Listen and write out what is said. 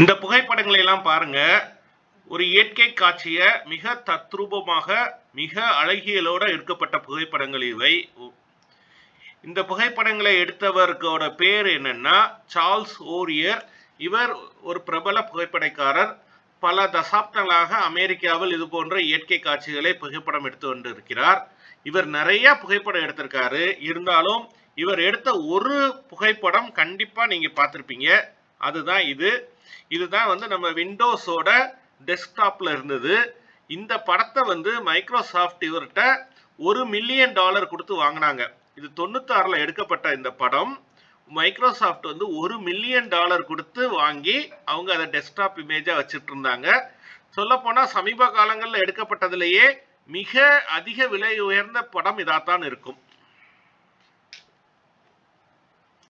இந்த புகைப்படங்களை எல்லாம் பாருங்க. ஒரு இயற்கை காட்சியை மிக தத்ரூபமாக மிக அழகியலோட எடுக்கப்பட்ட புகைப்படங்கள் இவை. இந்த புகைப்படங்களை எடுத்தவர்களோட பேர் என்னன்னா சார்ல்ஸ் ஓரியர். இவர் ஒரு பிரபல புகைப்படக்காரர். பல தசாப்தங்களாக அமெரிக்காவில் இது போன்ற இயற்கை காட்சிகளை புகைப்படம் எடுத்து கொண்டிருக்கிறார் இவர் நிறைய புகைப்படம் எடுத்திருக்காரு. இருந்தாலும் இவர் எடுத்த ஒரு புகைப்படம் கண்டிப்பா நீங்க பார்த்திருப்பீங்க. அதுதான் இது. இதுதான் வந்து நம்ம விண்டோஸோட டெஸ்க்டாப்பில் இருந்தது. இந்த படத்தை வந்து மைக்ரோசாஃப்ட் இவர்கிட்ட ஒரு மில்லியன் டாலர் கொடுத்து வாங்கினாங்க. இது தொண்ணூத்தாறில் எடுக்கப்பட்ட இந்த படம். மைக்ரோசாஃப்ட் வந்து ஒரு மில்லியன் டாலர் கொடுத்து வாங்கி அவங்க அதை டெஸ்க்டாப் இமேஜாக வச்சுட்டு இருந்தாங்க சொல்லப்போனால் சமீப காலங்களில் எடுக்கப்பட்டதுலேயே மிக அதிக விலை உயர்ந்த படம் இதாகத்தான் இருக்கும்.